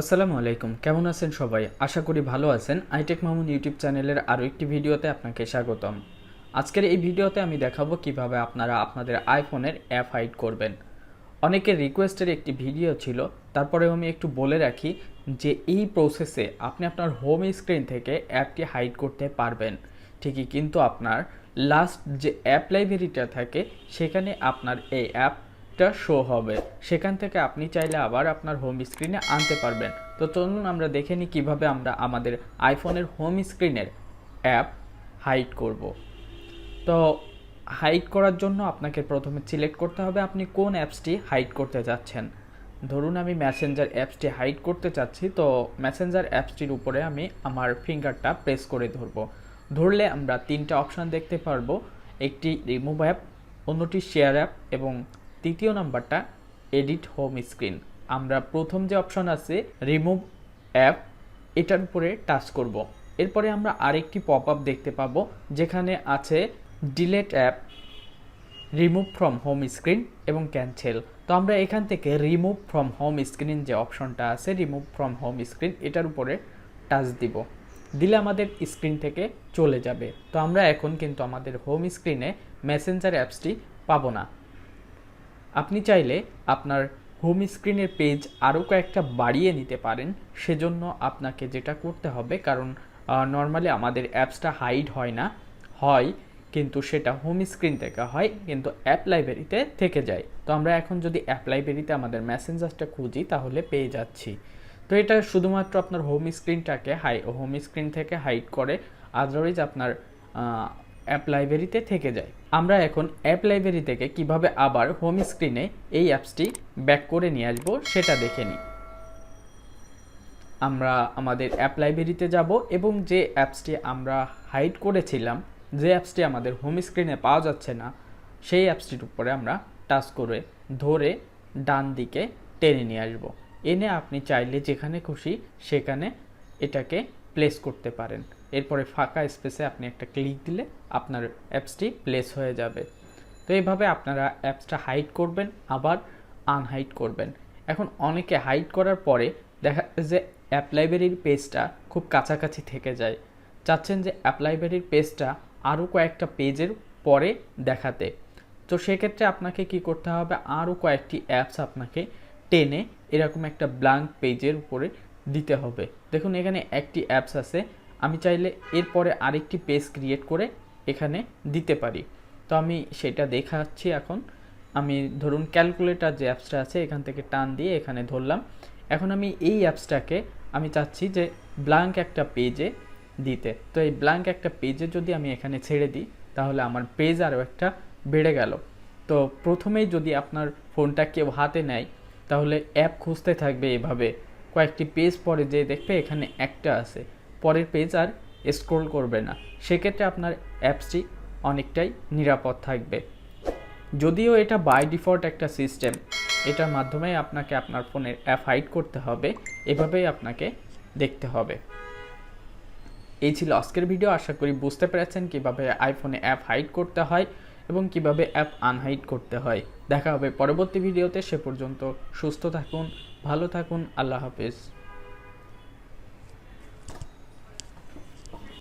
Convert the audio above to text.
আসসালামু আলাইকুম, কেমন আছেন সবাই? আশা করি ভালো আছেন। আইটেক মামুন ইউটিউব চ্যানেলের আরও একটি ভিডিওতে আপনাকে স্বাগতম। আজকের এই ভিডিওতে আমি দেখাবো কীভাবে আপনারা আপনাদের আইফোনের অ্যাপ হাইড করবেন। অনেকের রিকোয়েস্টের একটি ভিডিও ছিল, তারপরেও আমি একটু বলে রাখি যে এই প্রসেসে আপনি আপনার হোম স্ক্রিন থেকে অ্যাপটি হাইড করতে পারবেন। ঠিকই, কিন্তু আপনার লাস্ট যে অ্যাপ লাইব্রেরিটা থাকে, সেখানে আপনার এই অ্যাপ টা শো হবে। সেখান থেকে আপনি চাইলে আবার আপনার হোম স্ক্রিনে আনতে পারবেন। তো চলুন আমরা দেখে নিই কীভাবে আমরা আমাদের আইফোনের হোম স্ক্রিনের অ্যাপ হাইড করব। তো হাইড করার জন্য আপনাকে প্রথমে সিলেক্ট করতে হবে আপনি কোন অ্যাপসটি হাইড করতে যাচ্ছেন। ধরুন আমি মেসেঞ্জার অ্যাপসটি হাইড করতে চাচ্ছি, তো মেসেঞ্জার অ্যাপসটির উপরে আমি আমার ফিঙ্গারটা প্রেস করে ধরবো। ধরলে আমরা তিনটা অপশান দেখতে পারব, একটি রিমুভ অ্যাপ অন্যটি শেয়ার অ্যাপ এবং তৃতীয় নাম্বারটা, এডিট হোম স্ক্রিন। আমরা প্রথম যে অপশন আছে, রিমুভ অ্যাপ, এটার উপরে টাচ করব। এরপরে আমরা আরেকটি পপ আপ দেখতে পাবো, যেখানে আছে delete app, remove from home screen এবং ক্যান্সেল। তো আমরা এখান থেকে রিমুভ ফ্রম হোম স্ক্রিন যে অপশনটা আছে, রিমুভ ফ্রম হোম স্ক্রিন, এটার উপরে টাচ দিব। দিলে আমাদের স্ক্রিন থেকে চলে যাবে। তো আমরা এখন কিন্তু আমাদের হোম স্ক্রিনে মেসেঞ্জার অ্যাপসটি পাবো না। আপনি চাইলে আপনার হোম স্ক্রিনের পেজ আরও কয়েকটা বাড়িয়ে নিতে পারেন। সেজন্য আপনাকে যেটা করতে হবে, কারণ নর্মালি আমাদের অ্যাপসটা হাইড হয় না। হয়, কিন্তু সেটা হোম স্ক্রিন থেকে হয়, কিন্তু অ্যাপ লাইব্রেরিতে থেকে যায়। তো আমরা এখন যদি অ্যাপ লাইব্রেরিতে আমাদের মেসেঞ্জারটা খুঁজি, তাহলে পেয়ে যাচ্ছি। তো এটা শুধুমাত্র আপনার হোম স্ক্রিনটাকে হাই হোম স্ক্রিন থেকে হাইড করে আদারওয়াইজ আপনার অ্যাপ লাইব্রেরিতে থেকে যায়। আমরা এখন অ্যাপ লাইব্রেরি থেকে কীভাবে আবার হোম স্ক্রিনে এই অ্যাপসটি ব্যাক করে নিয়ে আসব সেটা দেখে নিই। আমরা আমাদের অ্যাপ লাইব্রেরিতে যাব এবং যে অ্যাপসটি আমরা হাইড করেছিলাম, যে অ্যাপসটি আমাদের হোম স্ক্রিনে পাওয়া যাচ্ছে না, সেই অ্যাপসটির উপরে আমরা টাচ করে ধরে ডান দিকে টেনে নিয়ে আসব। এনে আপনি চাইলে যেখানে খুশি সেখানে এটাকে প্লেস করতে পারেন। এরপরে ফাঁকা স্পেসে আপনি একটা ক্লিক দিলে আপনার অ্যাপসটি প্লেস হয়ে যাবে। তো এইভাবে আপনারা অ্যাপসটা হাইড করবেন, আবার আনহাইড করবেন। এখন অনেকে হাইড করার পরে দেখা যে অ্যাপ লাইব্রেরির পেজটা খুব কাছাকাছি থেকে যায়। চাচ্ছেন যে অ্যাপ লাইব্রেরির পেজটা আরও কয়েকটা পেজের পরে দেখাতে। তো সেক্ষেত্রে আপনাকে কি করতে হবে? আরও কয়েকটি অ্যাপস আপনাকে টেনে এরকম একটা ব্ল্যাঙ্ক পেজের উপরে দিতে হবে। দেখুন, এখানে একটি অ্যাপস আছে। আমি চাইলে এরপরে আরেকটি পেজ ক্রিয়েট করে এখানে দিতে পারি। তো আমি সেটা দেখাচ্ছি এখন। আমি ধরুন ক্যালকুলেটার যে অ্যাপসটা আছে, এখান থেকে টান দিয়ে এখানে ধরলাম। এখন আমি এই অ্যাপসটাকে আমি চাচ্ছি যে ব্ল্যাঙ্ক একটা পেজে দিতে। তো এই ব্ল্যাঙ্ক একটা পেজে যদি আমি এখানে ছেড়ে দিই, তাহলে আমার পেজ আরও একটা বেড়ে গেল। তো প্রথমেই যদি আপনার ফোনটা কেউ হাতে নেয়, তাহলে অ্যাপ খুঁজতে থাকবে এভাবে। কয়েকটি পেজ পরে যে দেখবে এখানে একটা আছে। পরের পেজ আর স্ক্রোল করবে না। সেক্ষেত্রে আপনার অ্যাপসটি অনেকটাই নিরাপদ থাকবে। যদিও এটা বাই ডিফল্ট একটা সিস্টেম এটার মাধ্যমে আপনাকে আপনার ফোনের অ্যাপ হাইড করতে হবে, এভাবেই আপনাকে দেখতে হবে। এই ছিল আজকের ভিডিও আশা করি বুঝতে পেরেছেন কীভাবে আইফোনে অ্যাপ হাইড করতে হয় এবং কীভাবে অ্যাপ আনহাইড করতে হয়। দেখা হবে পরবর্তী ভিডিওতে সে পর্যন্ত সুস্থ থাকুন ভালো থাকুন আল্লাহ হাফেজ।